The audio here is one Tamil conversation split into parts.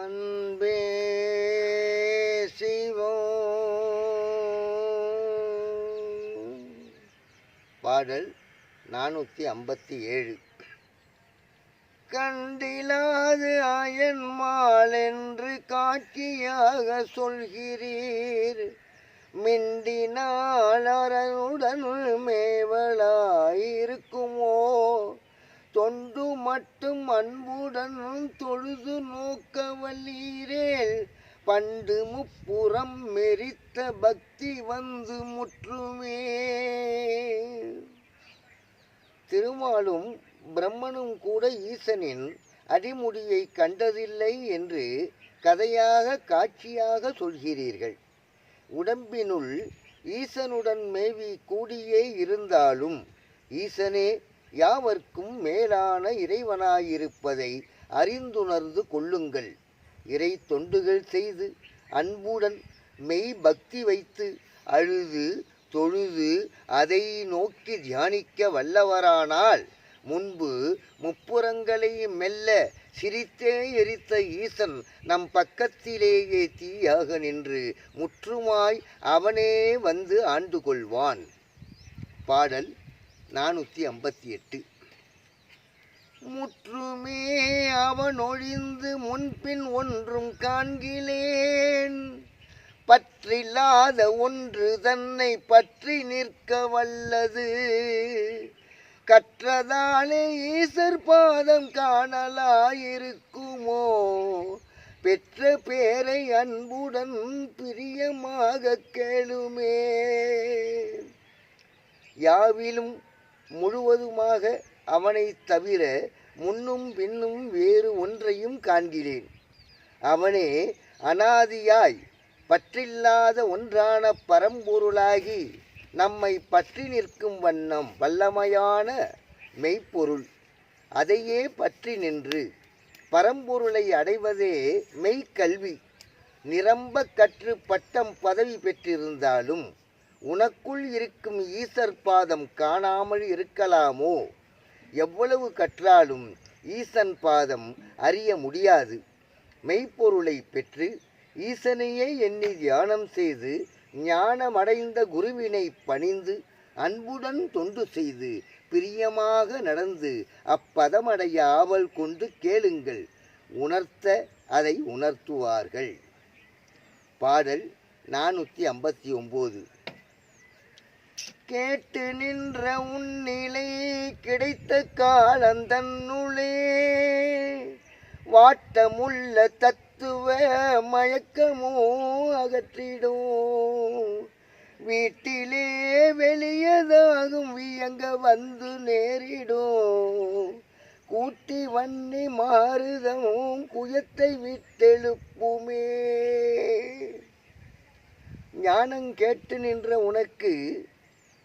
அன்பே சிவம் பாடல் நானூற்றி ஐம்பத்தி ஏழு. கண்டிலாது அயன்மால் என்று காட்சியாக சொல்கிறீர். மிண்டினால் அரனுடன் மேவலாயிருக்குமோ? தொண்ட மட்டும் அன்புடன் தொழுது நோக்க வல்லீரேல். பண்டு முப்புறம் மெரித்த பக்தி வந்து முற்றுமே. திருமாலும் பிரம்மனும் கூட ஈசனின் அடிமுடியை கண்டதில்லை என்று கதையாக காட்சியாக சொல்கிறீர்கள். உடம்பினுள் ஈசனுடன் மேவி கூடியே இருந்தாலும் ஈசனே யாவர்க்கும் மேலான இறைவனாயிருப்பதை அறிந்துணர்ந்து கொள்ளுங்கள். இறை தொண்டுகள் செய்து அன்புடன் மெய் பக்தி வைத்து அழுது தொழுது அதை நோக்கி தியானிக்க வல்லவரானால் முன்பு முப்புறங்களை மெல்ல சிரித்தே எரித்த ஈசன் நம் பக்கத்திலேயே தீயாக நின்று முற்றுமாய் அவனே வந்து ஆண்டு கொள்வான் பாடல் நானூற்றி ஐம்பத்தி எட்டு. முற்றுமே அவன் ஒழிந்து முன்பின் ஒன்றும் காண்கிலேன் பற்றில்லாத ஒன்று தன்னை பற்றி நிற்க வல்லது. கற்றதாலே ஈசர் பாதம் காணலாயிருக்குமோ? பெற்ற பேரை அன்புடன் பிரியமாக கேளுமே. யாவிலும் முழுவதுமாக அவனைத் தவிர முன்னும் பின்னும் வேறு ஒன்றையும் காண்கிறேன். அவனே அனாதியாய் பற்றில்லாத ஒன்றான பரம்பொருளாகி நம்மை பற்றி நிற்கும் வண்ணம் வல்லமையான மெய்ப்பொருள். அதையே பற்றி நின்று பரம்பொருளை அடைவதே மெய்க்கல்வி. நிரம்ப கற்று பட்டம் பதவி பெற்றிருந்தாலும் உனக்குள் இருக்கும் ஈசர் பாதம் காணாமல் இருக்கலாமோ? எவ்வளவு கற்றாலும் ஈசன் பாதம் அறிய முடியாது. மெய்ப்பொருளை பெற்று ஈசனையே எண்ணி தியானம் செய்து ஞானமடைந்த குருவினை பணிந்து அன்புடன் தொண்டு செய்து பிரியமாக நடந்து அப்பதமடைய ஆவல் கொண்டு கேளுங்கள். உணர்த்த அதை உணர்த்துவார்கள். பாடல் நானூற்றி ஐம்பத்தி ஒம்பது. கேட்டு நின்ற உன்னிலை கிடைத்த காலந்தன்னுளே. வாட்டமுள்ள தத்துவ மயக்கமோ அகற்றிடும். வீட்டிலே வெளியதாகும் வியங்க வந்து நேரிடும். கூட்டி வன்னி மாறுதமும் குயத்தை விட்டெழுப்புமே. ஞானம் கேட்டு நின்ற உனக்கு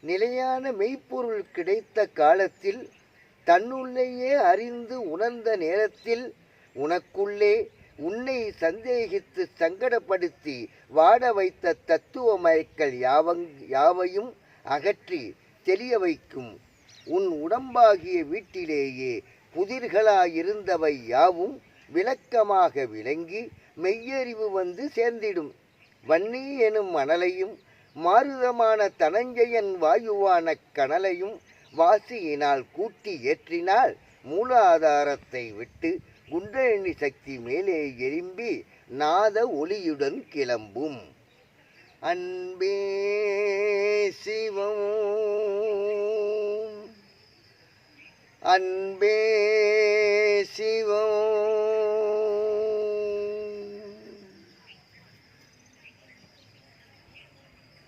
நிலையான மெய்ப்பொருள் கிடைத்த காலத்தில் தன்னுள்ளேயே அறிந்து உணர்ந்த நேரத்தில் உனக்குள்ளே உன்னை சந்தேகித்து சங்கடப்படுத்தி வாட வைத்த தத்துவ மயக்கள் யாவங் யாவையும் அகற்றி தெளிய வைக்கும். உன் உடம்பாகிய வீட்டிலேயே புதிர்களாயிருந்தவை யாவும் விளக்கமாக விளங்கி மெய்யறிவு வந்து சேர்ந்திடும். வன்னி எனும் மணலையும் மாருதமான தனஞ்சயன் வாயுவான கனலையும் வாசியினால் கூட்டி ஏற்றினால் மூலாதாரத்தை விட்டு குண்டலினி சக்தி மேலே எரிம்பி நாத ஒளியுடன் கிளம்பும். அன்பே சிவம் அன்பே